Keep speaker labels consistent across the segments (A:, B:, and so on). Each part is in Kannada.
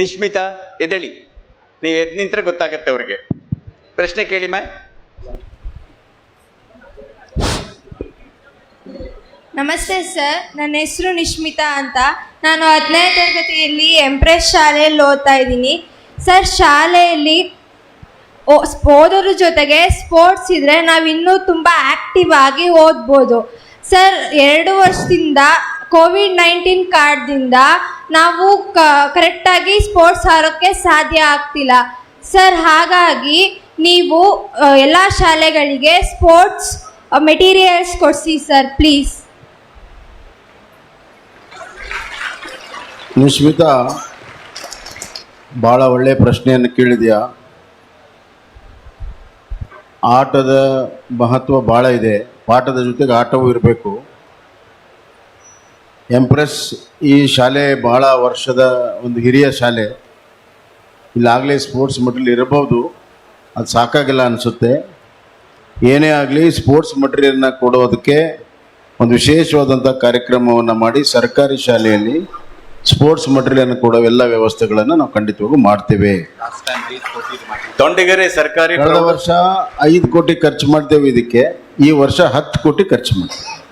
A: ನಿಶ್ಮಿತಾ ಎದಳಿ ನೀವು ಎದ್ ನಿಂತ್ರೆ ಗೊತ್ತಾಗತ್ತೆ ಅವ್ರಿಗೆ. ಪ್ರಶ್ನೆ ಕೇಳಿ ಮಾ
B: ನಮಸ್ತೆ, ಸರ್. ನನ್ನ ಹೆಸರು ನಿಶ್ಮಿತಾ ಅಂತ. ನಾನು ಹದಿನೈದು ತರಗತಿಯಲ್ಲಿ ಎಂಪ್ರೆಸ್ ಶಾಲೆಯಲ್ಲಿ ಓದ್ತಾ ಇದ್ದೀನಿ. ಸರ್, ಶಾಲೆಯಲ್ಲಿ ಓದೋದ್ರ ಜೊತೆಗೆ ಸ್ಪೋರ್ಟ್ಸ್ ಇದ್ದರೆ ನಾವು ಇನ್ನೂ ತುಂಬ ಆಕ್ಟಿವ್ ಆಗಿ ಓದ್ಬೋದು. ಸರ್, ಎರಡು ವರ್ಷದಿಂದ ಕೋವಿಡ್ ನೈನ್ಟೀನ್ ಕಾರ್ಡ್ದಿಂದ ನಾವು ಕರೆಕ್ಟಾಗಿ ಸ್ಪೋರ್ಟ್ಸ್ ಆಡೋಕ್ಕೆ ಸಾಧ್ಯ ಆಗ್ತಿಲ್ಲ. ಸರ್, ಹಾಗಾಗಿ ನೀವು ಎಲ್ಲ ಶಾಲೆಗಳಿಗೆ ಸ್ಪೋರ್ಟ್ಸ್ ಮೆಟೀರಿಯಲ್ಸ್ ಕೊಡಿಸಿ ಸರ್, ಪ್ಲೀಸ್.
C: ನಿಶ್ಮಿತಾ ಭಾಳ ಒಳ್ಳೆ ಪ್ರಶ್ನೆಯನ್ನು ಕೇಳಿದ್ಯಾ? ಆಟದ ಮಹತ್ವ ಭಾಳ ಇದೆ. ಪಾಠದ ಜೊತೆಗೆ ಆಟವೂ ಇರಬೇಕು. ಎಂಪ್ರೆಸ್ ಈ ಶಾಲೆ ಬಹಳ ವರ್ಷದ ಒಂದು ಹಿರಿಯ ಶಾಲೆ. ಇಲ್ಲಾಗಲೇ ಸ್ಪೋರ್ಟ್ಸ್ ಮಟೀರಿಯಲ್ ಇರಬಹುದು. ಅದು ಸಾಕಾಗಿಲ್ಲ ಅನಿಸುತ್ತೆ. ಏನೇ ಆಗಲಿ ಸ್ಪೋರ್ಟ್ಸ್ ಮಟೀರಿಯಲ್ನ ಕೊಡೋದಕ್ಕೆ ಒಂದು ವಿಶೇಷವಾದಂಥ ಕಾರ್ಯಕ್ರಮವನ್ನು ಮಾಡಿ ಸರ್ಕಾರಿ ಶಾಲೆಯಲ್ಲಿ ಸ್ಪೋರ್ಟ್ಸ್ ಮಟೀರಿಯಲ್ ಕೊಡೋ ಎಲ್ಲ ವ್ಯವಸ್ಥೆಗಳನ್ನು ನಾವು ಖಂಡಿತವಾಗೂ ಮಾಡ್ತೇವೆ.
A: ದೊಂಡಿಗೆರೆ ಸರ್ಕಾರಿ
C: ಕಳೆದ ವರ್ಷ ಐದು ಕೋಟಿ ಖರ್ಚು ಮಾಡ್ತೇವೆ ಇದಕ್ಕೆ. ಈ ವರ್ಷ ಹತ್ತು ಕೋಟಿ ಖರ್ಚು ಮಾಡ್ತೇವೆ.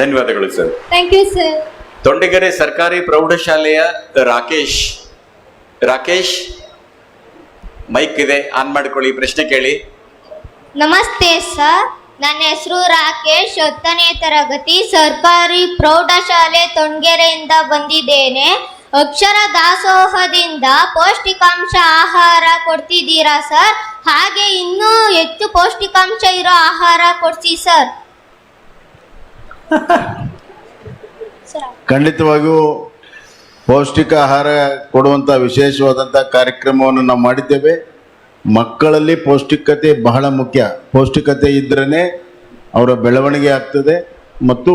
A: ಧನ್ಯವಾದಗಳು sir
B: thank you sir
A: Tondigere ಸರ್ಕಾರಿ ಪ್ರೌಢಶಾಲೆಯ ರಾಕೇಶ್. ರಾಕೇಶ್ ಮೈಕ್ ಇದೆ ಆನ್ ಮಾಡ್ಕೊಳ್ಳಿ ಪ್ರಶ್ನೆ ಕೇಳಿ.
D: ನಮಸ್ತೆ ಸರ್ ನನ್ನ ಹೆಸರು ರಾಕೇಶ್ ಹತ್ತನೇ ತರಗತಿ ಸರ್ಕಾರಿ ಪ್ರೌಢಶಾಲೆ ತೊಂಡಗೆರೆಯಿಂದ ಬಂದಿದ್ದೇನೆ. ಅಕ್ಷರ ದಾಸೋಹದಿಂದ ಪೌಷ್ಟಿಕಾಂಶ ಆಹಾರ ಕೊಡ್ತಿದ್ದೀರಾ ಸರ್ ಹಾಗೆ ಇನ್ನೂ ಹೆಚ್ಚು ಪೌಷ್ಟಿಕಾಂಶ ಇರೋ ಆಹಾರ ಕೊಡ್ಸಿ ಸರ್
C: ಖಂಡಿತವಾಗಿಯೂ ಪೌಷ್ಟಿಕ ಆಹಾರ ಕೊಡುವಂಥ ವಿಶೇಷವಾದಂಥ ಕಾರ್ಯಕ್ರಮವನ್ನು ನಾವು ಮಾಡಿದ್ದೇವೆ. ಮಕ್ಕಳಲ್ಲಿ ಪೌಷ್ಟಿಕತೆ ಬಹಳ ಮುಖ್ಯ. ಪೌಷ್ಟಿಕತೆ ಇದ್ರೇ ಅವರ ಬೆಳವಣಿಗೆ ಆಗ್ತದೆ ಮತ್ತು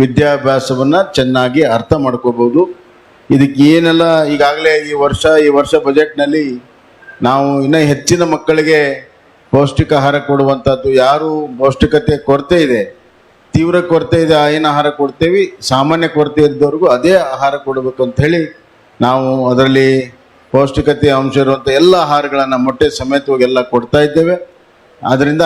C: ವಿದ್ಯಾಭ್ಯಾಸವನ್ನು ಚೆನ್ನಾಗಿ ಅರ್ಥ ಮಾಡ್ಕೋಬೋದು ಇದಕ್ಕೆ ಏನೆಲ್ಲ ಈಗಾಗಲೇ ಈ ವರ್ಷ ಈ ವರ್ಷ ಬಜೆಟ್ನಲ್ಲಿ ನಾವು ಇನ್ನೂ ಹೆಚ್ಚಿನ ಮಕ್ಕಳಿಗೆ ಪೌಷ್ಟಿಕ ಆಹಾರ ಕೊಡುವಂಥದ್ದು ಯಾರು ಪೌಷ್ಟಿಕತೆ ಕೊರತೆ ಇದೆ. ತೀವ್ರ ಕೊರತೆ ಇದೆ ಏನು ಆಹಾರ ಕೊಡ್ತೇವೆ ಸಾಮಾನ್ಯ ಕೊರತೆ ಇದ್ದವ್ರಿಗೂ ಅದೇ ಆಹಾರ ಕೊಡಬೇಕು ಅಂತ ಹೇಳಿ ನಾವು ಅದರಲ್ಲಿ ಪೌಷ್ಟಿಕತೆ ಅಂಶ ಇರುವಂಥ ಎಲ್ಲ ಆಹಾರಗಳನ್ನು ಮೊಟ್ಟೆ ಸಮೇತವಾಗಿ ಎಲ್ಲ ಕೊಡ್ತಾ ಇದ್ದೇವೆ. ಆದ್ದರಿಂದ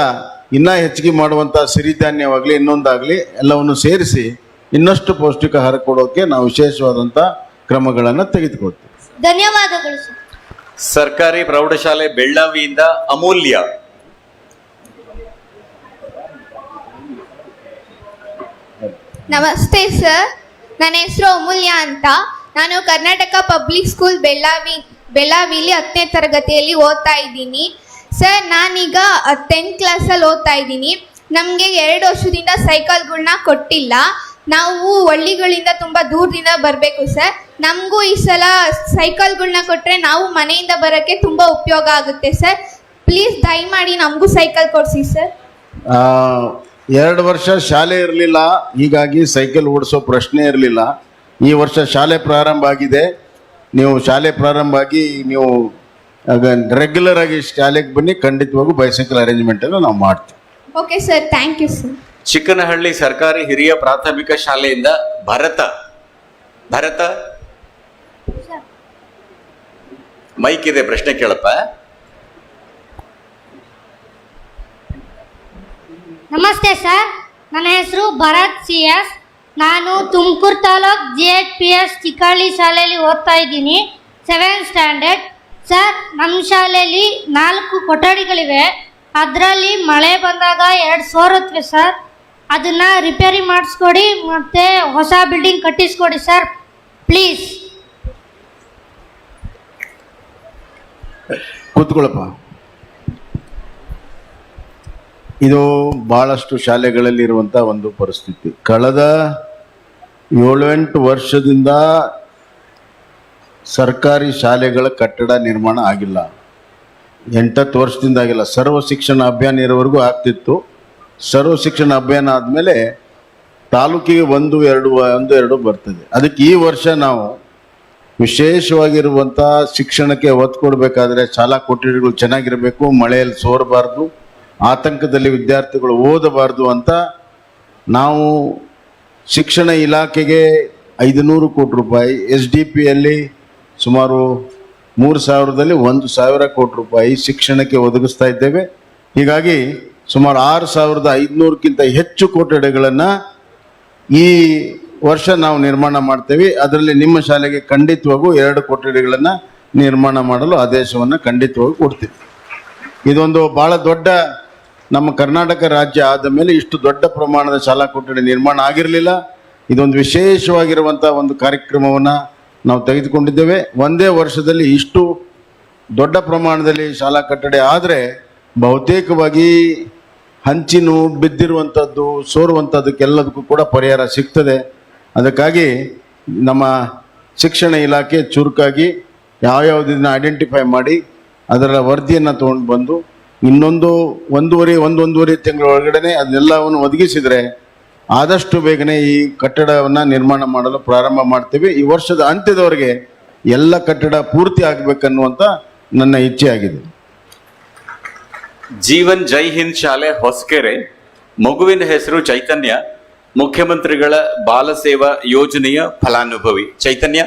C: ಇನ್ನೂ ಹೆಚ್ಚಿಗೆ ಮಾಡುವಂಥ ಸಿರಿಧಾನ್ಯವಾಗಲಿ ಇನ್ನೊಂದಾಗಲಿ ಎಲ್ಲವನ್ನು ಸೇರಿಸಿ ಇನ್ನಷ್ಟು ಪೌಷ್ಟಿಕ ಆಹಾರ ಕೊಡೋಕ್ಕೆ ನಾವು ವಿಶೇಷವಾದಂಥ ಕ್ರಮಗಳನ್ನು ತೆಗೆದುಕೊಳ್ತೇವೆ.
D: ಧನ್ಯವಾದಗಳು ಸರ್.
A: ಸರ್ಕಾರಿ ಪ್ರೌಢಶಾಲೆ ಬೆಳ್ಳಾವಿಯಿಂದ ಅಮೂಲ್ಯ.
B: ನಮಸ್ತೆ ಸರ್ ನನ್ನ ಹೆಸರು ಅಮೂಲ್ಯ ಅಂತ. ನಾನು ಕರ್ನಾಟಕ ಪಬ್ಲಿಕ್ ಸ್ಕೂಲ್ ಬೆಳ್ಳಾವಿ ಬೆಳ್ಳಾವಿಲಿ ಹತ್ತನೇ ತರಗತಿಯಲ್ಲಿ ಓದ್ತಾ ಇದ್ದೀನಿ. ಸರ್ ನಾನೀಗ ಟೆಂತ್ ಕ್ಲಾಸಲ್ಲಿ ಓದ್ತಾ ಇದ್ದೀನಿ. ನಮಗೆ ಎರಡು ವರ್ಷದಿಂದ ಸೈಕಲ್ಗಳನ್ನ ಕೊಟ್ಟಿಲ್ಲ. ನಾವು ಹಳ್ಳಿಗಳಿಂದ ತುಂಬ ದೂರದಿಂದ ಬರಬೇಕು ಸರ್ ನಮಗೂ ಈ ಸಲ ಸೈಕಲ್ಗಳನ್ನ ಕೊಟ್ಟರೆ ನಾವು ಮನೆಯಿಂದ ಬರೋಕ್ಕೆ ತುಂಬ ಉಪಯೋಗ ಆಗುತ್ತೆ ಸರ್ ಪ್ಲೀಸ್ ದಯಮಾಡಿ ನಮಗೂ ಸೈಕಲ್ ಕೊಡಿಸಿ ಸರ್
C: ಎರಡು ವರ್ಷ ಶಾಲೆ ಇರಲಿಲ್ಲ. ಹೀಗಾಗಿ ಸೈಕಲ್ ಓಡಿಸೋ ಪ್ರಶ್ನೆ ಇರಲಿಲ್ಲ. ಈ ವರ್ಷ ಶಾಲೆ ಪ್ರಾರಂಭ ಆಗಿದೆ. ನೀವು ಶಾಲೆ ಪ್ರಾರಂಭ ಆಗಿ ನೀವು ರೆಗ್ಯುಲರ್ ಆಗಿ ಶಾಲೆಗೆ ಬನ್ನಿ. ಖಂಡಿತವಾಗೂ ಬೈಸೈಕಲ್ ಅರೇಂಜ್ಮೆಂಟನ್ನು ನಾವು ಮಾಡ್ತೀವಿ.
B: Okay sir thank you sir
A: Chikkanahalli ಸರ್ಕಾರಿ ಹಿರಿಯ ಪ್ರಾಥಮಿಕ ಶಾಲೆಯಿಂದ ಭರತ. ಭರತ? ಮೈಕ್ ಇದೆ ಪ್ರಶ್ನೆ ಕೇಳಪ್ಪ.
D: ನಮಸ್ತೆ ಸರ್. ನನ್ನ ಹೆಸರು ಭರತ್ ಸಿ ಎಸ್ ನಾನು Tumakuru taluk G H P S Chikkahalli ಶಾಲೆಯಲ್ಲಿ ಓದ್ತಾ ಇದ್ದೀನಿ ಸೆವೆಂತ್ ಸ್ಟ್ಯಾಂಡರ್ಡ್ ಸರ್, ನಮ್ಮ ಶಾಲೆಯಲ್ಲಿ ನಾಲ್ಕು ಕೊಠಡಿಗಳಿವೆ. ಅದರಲ್ಲಿ ಮಳೆ ಬಂದಾಗ ಎರಡು ಸೋರುತ್ತವೆ ಸರ್. ಅದನ್ನು ರಿಪೇರಿ ಮಾಡಿಸ್ಕೊಡಿ, ಮತ್ತು ಹೊಸ ಬಿಲ್ಡಿಂಗ್ ಕಟ್ಟಿಸ್ಕೊಡಿ ಸರ್. ಪ್ಲೀಸ್
C: ಕೂತ್ಕೊಳ್ಳಪ್ಪ. ಇದು ಬಹಳಷ್ಟು ಶಾಲೆಗಳಲ್ಲಿ ಇರುವಂತಹ ಒಂದು ಪರಿಸ್ಥಿತಿ. ಕಳೆದ ಏಳೆಂಟು ವರ್ಷದಿಂದ ಸರ್ಕಾರಿ ಶಾಲೆಗಳ ಕಟ್ಟಡ ನಿರ್ಮಾಣ ಆಗಿಲ್ಲ. ಎಂಟತ್ತು ವರ್ಷದಿಂದ ಆಗಿಲ್ಲ. ಸರ್ವ ಶಿಕ್ಷಣ ಅಭಿಯಾನ ಇರೋವರೆಗೂ ಆಗ್ತಿತ್ತು. ಸರ್ವ ಶಿಕ್ಷಣ ಅಭಿಯಾನ ಆದಮೇಲೆ ತಾಲೂಕಿಗೆ ಒಂದು, ಎರಡು ಒಂದು, ಎರಡು ಬರ್ತದೆ. ಅದಕ್ಕೆ ಈ ವರ್ಷ ನಾವು ವಿಶೇಷವಾಗಿರುವಂಥ ಶಿಕ್ಷಣಕ್ಕೆ ಒತ್ತು ಕೊಡಬೇಕಾದ್ರೆ ಶಾಲಾ ಕೊಠಡಿಗಳು ಚೆನ್ನಾಗಿರಬೇಕು, ಮಳೆಯಲ್ಲಿ ಸೋರಬಾರ್ದು ಆತಂಕದಲ್ಲಿ ವಿದ್ಯಾರ್ಥಿಗಳು ಓದಬಾರ್ದು ಅಂತ ನಾವು ಶಿಕ್ಷಣ ಇಲಾಖೆಗೆ ಐದುನೂರು ಕೋಟಿ ರೂಪಾಯಿ, ಎಸ್ ಡಿ ಪಿಯಲ್ಲಿ ಸುಮಾರು ಮೂರು ಸಾವಿರದಲ್ಲಿ ಒಂದು ಸಾವಿರ ಕೋಟಿ ರೂಪಾಯಿ ಶಿಕ್ಷಣಕ್ಕೆ ಒದಗಿಸ್ತಾ ಇದ್ದೇವೆ. ಹೀಗಾಗಿ ಸುಮಾರು ಆರು ಸಾವಿರದ ಐದುನೂರಕ್ಕಿಂತ ಹೆಚ್ಚು ಕೊಠಡಿಗಳನ್ನು ಈ ವರ್ಷ ನಾವು ನಿರ್ಮಾಣ ಮಾಡ್ತೇವೆ. ಅದರಲ್ಲಿ ನಿಮ್ಮ ಶಾಲೆಗೆ ಖಂಡಿತವಾಗೂ ಎರಡು ಕೊಠಡಿಗಳನ್ನು ನಿರ್ಮಾಣ ಮಾಡಲು ಆದೇಶವನ್ನು ಖಂಡಿತವಾಗಿ ಕೊಡ್ತೀವಿ. ಇದೊಂದು ಬಹಳ ದೊಡ್ಡ ನಮ್ಮ ಕರ್ನಾಟಕ ರಾಜ್ಯ ಆದ ಮೇಲೆ ಇಷ್ಟು ದೊಡ್ಡ ಪ್ರಮಾಣದ ಶಾಲಾ ಕೊಠಡಿ ನಿರ್ಮಾಣ ಆಗಿರಲಿಲ್ಲ. ಇದೊಂದು ವಿಶೇಷವಾಗಿರುವಂಥ ಒಂದು ಕಾರ್ಯಕ್ರಮವನ್ನು ನಾವು ತೆಗೆದುಕೊಂಡಿದ್ದೇವೆ. ಒಂದೇ ವರ್ಷದಲ್ಲಿ ಇಷ್ಟು ದೊಡ್ಡ ಪ್ರಮಾಣದಲ್ಲಿ ಶಾಲಾ ಕಟ್ಟಡ ಆದರೆ ಬಹುತೇಕವಾಗಿ ಹಂಚಿನೂ ಬಿದ್ದಿರುವಂಥದ್ದು ಸೋರುವಂಥದ್ದಕ್ಕೆಲ್ಲದಕ್ಕೂ ಕೂಡ ಪರಿಹಾರ ಸಿಗ್ತದೆ. ಅದಕ್ಕಾಗಿ ನಮ್ಮ ಶಿಕ್ಷಣ ಇಲಾಖೆ ಚುರುಕಾಗಿ ಯಾವ್ಯಾವುದನ್ನು ಐಡೆಂಟಿಫೈ ಮಾಡಿ ಅದರ ವರದಿಯನ್ನು ತೊಗೊಂಡು ಬಂದು ಇನ್ನೊಂದು ಒಂದೂವರೆ, ಒಂದೊಂದೂವರೆ ತಿಂಗಳ ಒಳಗಡೆ ಅದನ್ನೆಲ್ಲವನ್ನು ಒದಗಿಸಿದರೆ ಆದಷ್ಟು ಬೇಗನೆ ಈ ಕಟ್ಟಡವನ್ನು ನಿರ್ಮಾಣ ಮಾಡಲು ಪ್ರಾರಂಭ ಮಾಡ್ತೇವೆ. ಈ ವರ್ಷದ ಅಂತ್ಯದವರೆಗೆ ಎಲ್ಲ ಕಟ್ಟಡ ಪೂರ್ತಿ ಆಗಬೇಕನ್ನುವಂಥ ನನ್ನ ಇಚ್ಛೆ ಆಗಿದೆ.
A: ಜೀವನ್ ಜೈ ಹಿಂದ್ ಶಾಲೆ ಹೊಸಕೆರೆ. ಮಗುವಿನ ಹೆಸರು ಚೈತನ್ಯ. ಮುಖ್ಯಮಂತ್ರಿಗಳ ಬಾಲ ಸೇವಾ ಯೋಜನೆಯ ಫಲಾನುಭವಿ. ಚೈತನ್ಯ.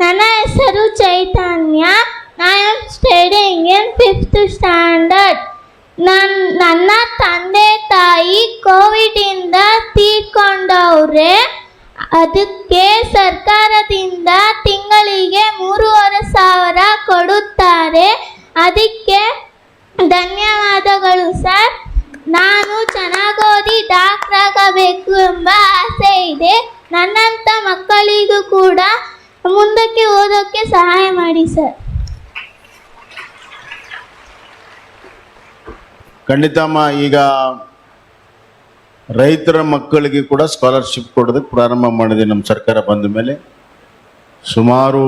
E: ನನ್ನ ಹೆಸರು ಚೈತನ್ಯ. ನಾನು ಸ್ಟಡಿಂಗ್ ಇನ್ ಫಿಫ್ತ್ ಸ್ಟ್ಯಾಂಡರ್ಡ್. ನನ್ನ ನನ್ನ ತಂದೆ ತಾಯಿ ಕೋವಿಡಿಂದ ತೀರ್ಕೊಂಡವ್ರೆ. ಅದಕ್ಕೆ ಸರ್ಕಾರದಿಂದ ತಿಂಗಳಿಗೆ ಮೂರುವರೆ ಸಾವಿರ ಕೊಡುತ್ತಾರೆ. ಅದಕ್ಕೆ ಧನ್ಯವಾದಗಳು ಸರ್. ನಾನು ಚೆನ್ನಾಗಿ ಓದಿ ಡಾಕ್ಟರ್ ಆಗಬೇಕು ಎಂಬ ಆಸೆ ಇದೆ. ನನ್ನಂಥ ಮಕ್ಕಳಿಗೂ ಕೂಡ ಮುಂದಕ್ಕೆ ಓದೋಕ್ಕೆ ಸಹಾಯ ಮಾಡಿ, ಸರ್.
C: ಖಂಡಿತಮ್ಮ, ಈಗ ರೈತರ ಮಕ್ಕಳಿಗೆ ಕೂಡ ಸ್ಕಾಲರ್ಶಿಪ್ ಕೊಡೋದಕ್ಕೆ ಪ್ರಾರಂಭ ಮಾಡಿದೆ ನಮ್ಮ ಸರ್ಕಾರ ಬಂದ ಮೇಲೆ. ಸುಮಾರು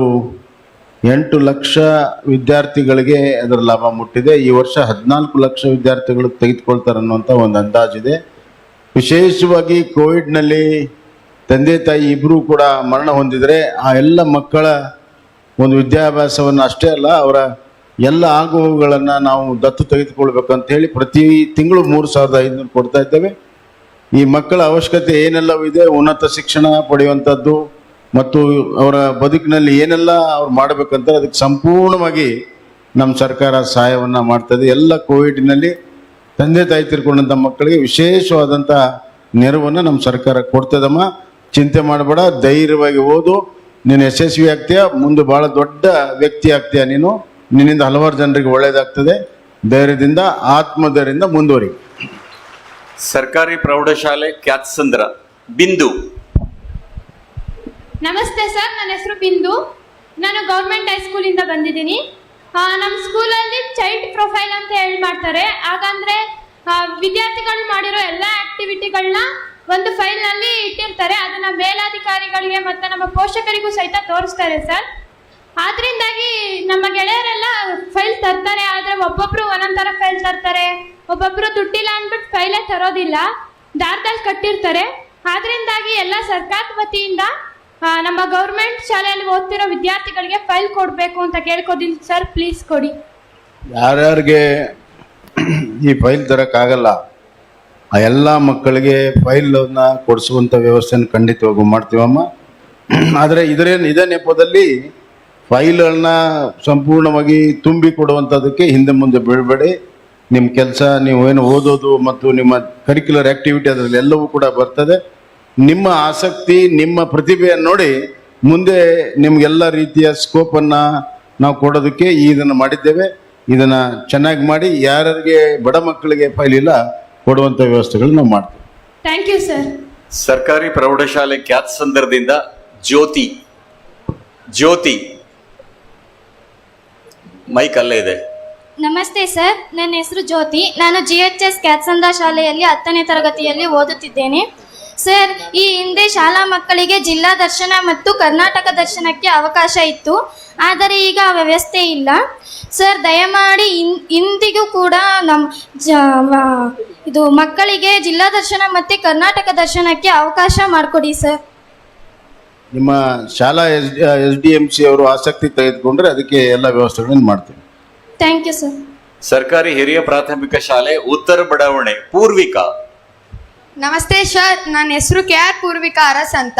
C: ಎಂಟು ಲಕ್ಷ ವಿದ್ಯಾರ್ಥಿಗಳಿಗೆ ಅದರ ಲಾಭ ಮುಟ್ಟಿದೆ. ಈ ವರ್ಷ ಹದಿನಾಲ್ಕು ಲಕ್ಷ ವಿದ್ಯಾರ್ಥಿಗಳು ತೆಗೆದುಕೊಳ್ತಾರೆ ಅನ್ನುವಂಥ ಒಂದು ಅಂದಾಜಿದೆ. ವಿಶೇಷವಾಗಿ ಕೋವಿಡ್ನಲ್ಲಿ ತಂದೆ ತಾಯಿ ಇಬ್ಬರೂ ಕೂಡ ಮರಣ ಹೊಂದಿದರೆ ಆ ಎಲ್ಲ ಮಕ್ಕಳ ಒಂದು ವಿದ್ಯಾಭ್ಯಾಸವನ್ನು ಅಷ್ಟೇ ಅಲ್ಲ, ಅವರ ಎಲ್ಲ ಆಗುಹೋಗುಗಳನ್ನು ನಾವು ದತ್ತು ತೆಗೆದುಕೊಳ್ಬೇಕಂತ ಹೇಳಿ ಪ್ರತಿ ತಿಂಗಳು ಮೂರು ಸಾವಿರದ ಐದುನೂರು ಕೊಡ್ತಾ ಇದ್ದೇವೆ. ಈ ಮಕ್ಕಳ ಅವಶ್ಯಕತೆ ಏನೆಲ್ಲವೂ ಇದೆ, ಉನ್ನತ ಶಿಕ್ಷಣ ಪಡೆಯುವಂಥದ್ದು ಮತ್ತು ಅವರ ಬದುಕಿನಲ್ಲಿ ಏನೆಲ್ಲ ಅವ್ರು ಮಾಡಬೇಕಂತ ಅದಕ್ಕೆ ಸಂಪೂರ್ಣವಾಗಿ ನಮ್ಮ ಸರ್ಕಾರ ಸಹಾಯವನ್ನು ಮಾಡ್ತದೆ ಎಲ್ಲ ಕೋವಿಡ್ನಲ್ಲಿ ತಂದೆ ತಾಯಿ ತಿರ್ಕೊಂಡಂಥ ಮಕ್ಕಳಿಗೆ ವಿಶೇಷವಾದಂಥ ನೆರವನ್ನು ನಮ್ಮ ಸರ್ಕಾರ ಕೊಡ್ತದಮ್ಮ ಚಿಂತೆ ಮಾಡಬೇಡ ಧೈರ್ಯವಾಗಿ ಓದು. ನೀನು ಯಶಸ್ವಿ ಆಗ್ತೀಯ? ಮುಂದೆ ಭಾಳ ದೊಡ್ಡ ವ್ಯಕ್ತಿ ಆಗ್ತೀಯ ನೀನು? ನಿನ್ನಿಂದ ಹಲವಾರು ಜನರಿಗೆ ಒಳ್ಳೆಯದಾಗ್ತದೆ ಧೈರ್ಯದಿಂದ ಆತ್ಮಧೈರ್ಯದಿಂದ ಮುಂದುವರಿ.
A: ಸರ್ಕಾರಿ ಪ್ರೌಢಶಾಲೆ ಕ್ಯಾತ್ಸಂದ್ರ ಬಿಂದು.
B: ನಮಸ್ತೆ ಸರ್ ನನ್ನ ಹೆಸರು ಬಿಂದು. ನಾನು ಗೌರ್ಮೆಂಟ್ ಹೈಸ್ಕೂಲಿಂದ ಬಂದಿದ್ದೀನಿ. ಆ, ನಮ್ಮ ಸ್ಕೂಲಲ್ಲಿ ಚೈಲ್ಡ್ ಪ್ರೊಫೈಲ್ ಅಂತ ಹೇಳಿ ಮಾಡ್ತಾರೆ. ಹಾಗಂದ್ರೆ ವಿದ್ಯಾರ್ಥಿಗಳು ಮಾಡಿರೋ ಎಲ್ಲ ಆಕ್ಟಿವಿಟಿಗಳನ್ನ ಒಂದು ಫೈಲ್ನಲ್ಲಿ ಇಟ್ಟಿರ್ತಾರೆ. ಅದನ್ನ ಮೇಲಾಧಿಕಾರಿಗಳಿಗೆ ಮತ್ತೆ ನಮ್ಮ ಪೋಷಕರಿಗೂ ಸಹಿತ ತೋರಿಸ್ತಾರೆ ಸರ್. ಆದ್ರಿಂದಾಗಿ ನಮ್ಮ ಗೆಳೆಯರೆಲ್ಲ ಫೈಲ್ ತರ್ತಾರೆ. ಆದ್ರೆ ಒಬ್ಬೊಬ್ರು ಒಂದೊಂದರ ಫೈಲ್ ತರ್ತಾರೆ. ಒಬ್ಬೊಬ್ರು ದುಡ್ಡಿಲ್ಲ ಅಂದ್ಬಿಟ್ಟು ಫೈಲೇ ತರೋದಿಲ್ಲ. ದಾರದಲ್ಲಿ ಕಟ್ಟಿರ್ತಾರೆ. ಆದ್ರಿಂದಾಗಿ ಎಲ್ಲ ಸರ್ಕಾರದ ವತಿಯಿಂದ ನಮ್ಮ ಗೌರ್ಮೆಂಟ್ ಶಾಲೆಯಲ್ಲಿ ಓದ್ತಿರೋ ವಿದ್ಯಾರ್ಥಿಗಳಿಗೆ ಫೈಲ್ ಕೊಡಬೇಕು ಅಂತ ಕೇಳ್ಕೊದಿಲ್ಲ ಸರ್. ಪ್ಲೀಸ್ ಕೊಡಿ.
C: ಯಾರ್ಯಾರಿಗೆ ಈ ಫೈಲ್ ತರೋಕ್ಕಾಗಲ್ಲ? ಆ ಎಲ್ಲ ಮಕ್ಕಳಿಗೆ ಫೈಲನ್ನು ಕೊಡಿಸುವಂಥ ವ್ಯವಸ್ಥೆಯನ್ನು ಖಂಡಿತವಾಗೂ ಮಾಡ್ತೀವಮ್ಮ. ಆದರೆ ಇದರೇ ಇದೇ ನೆಪದಲ್ಲಿ ಫೈಲ್ಗಳನ್ನ ಸಂಪೂರ್ಣವಾಗಿ ತುಂಬಿ ಕೊಡುವಂಥದ್ದಕ್ಕೆ ಹಿಂದೆ ಮುಂದೆ ಬೀಳಬೇಡಿ. ನಿಮ್ಮ ಕೆಲಸ, ನೀವು ಏನು ಓದೋದು ಮತ್ತು ನಿಮ್ಮ ಕರಿಕ್ಯುಲರ್ ಆ್ಯಕ್ಟಿವಿಟಿ ಅದರಲ್ಲಿ ಎಲ್ಲವೂ ಕೂಡ ಬರ್ತದೆ. ನಿಮ್ಮ ಆಸಕ್ತಿ, ನಿಮ್ಮ ಪ್ರತಿಭೆಯನ್ನು ನೋಡಿ ಮುಂದೆ ನಿಮಗೆಲ್ಲ ರೀತಿಯ ಸ್ಕೋಪನ್ನು ನಾವು ಕೊಡೋದಕ್ಕೆ ಇದನ್ನು ಮಾಡಿದ್ದೇವೆ. ಇದನ್ನು ಚೆನ್ನಾಗಿ ಮಾಡಿ ಯಾರ್ಯಾರಿಗೆ ಬಡ ಮಕ್ಕಳಿಗೆ ಫೈಲ್ ಇಲ್ಲ ಕೊಡುವಂಥ ವ್ಯವಸ್ಥೆಗಳು ನಾವು ಮಾಡ್ತೀವಿ.
B: ಥ್ಯಾಂಕ್ ಯು ಸರ್
A: ಸರ್ಕಾರಿ ಪ್ರೌಢಶಾಲೆ ಕ್ಯಾತ್ಸಂದ್ರದಿಂದ ಜ್ಯೋತಿ ಜ್ಯೋತಿ ಮೈಕ್ ಅಲ್ಲೇ ಇದೆ.
D: ನಮಸ್ತೆ ಸರ್ ನನ್ನ ಹೆಸರು ಜ್ಯೋತಿ. ನಾನು ಜಿ ಎಚ್ ಎಸ್ ಕ್ಯಾತ್ಸಂದ ಶಾಲೆಯಲ್ಲಿ ಹತ್ತನೇ ತರಗತಿಯಲ್ಲಿ ಓದುತ್ತಿದ್ದೇನೆ. ಸರ್ ಈ ಹಿಂದೆ ಶಾಲಾ ಮಕ್ಕಳಿಗೆ ಜಿಲ್ಲಾ ದರ್ಶನ ಮತ್ತು ಕರ್ನಾಟಕ ದರ್ಶನಕ್ಕೆ ಅವಕಾಶ ಇತ್ತು ಆದರೆ ಈಗ ಆ ವ್ಯವಸ್ಥೆ ಇಲ್ಲ. ಸರ್ ದಯಮಾಡಿ ಇನ್ ಇಂದಿಗೂ ಕೂಡ ನಮ್ಮ ಇದು ಮಕ್ಕಳಿಗೆ ಜಿಲ್ಲಾ ದರ್ಶನ ಮತ್ತು ಕರ್ನಾಟಕ ದರ್ಶನಕ್ಕೆ ಅವಕಾಶ ಮಾಡಿಕೊಡಿ ಸರ್.
C: ನಿಮ್ಮ ಶಾಲಾ S S D M C ಅವರು ಆಸಕ್ತಿ ತೆಗೆದುಕೊಂಡ್ರೆ ಅದಕ್ಕೆ ಎಲ್ಲ ವ್ಯವಸ್ಥೆಗಳನ್ನು ಮಾಡ್ತೀವಿ.
D: Thank you sir.
A: ಸರ್ಕಾರಿ ಹಿರಿಯ ಪ್ರಾಥಮಿಕ ಶಾಲೆ ಉತ್ತರ ಬಡಾವಣೆ ಪೂರ್ವಿಕಾ.
B: ನಮಸ್ತೆ ಸರ್, ನನ್ನ ಹೆಸರು ಕೆ ಆರ್ ಪೂರ್ವಿಕಾ ಅರಸ್ ಅಂತ.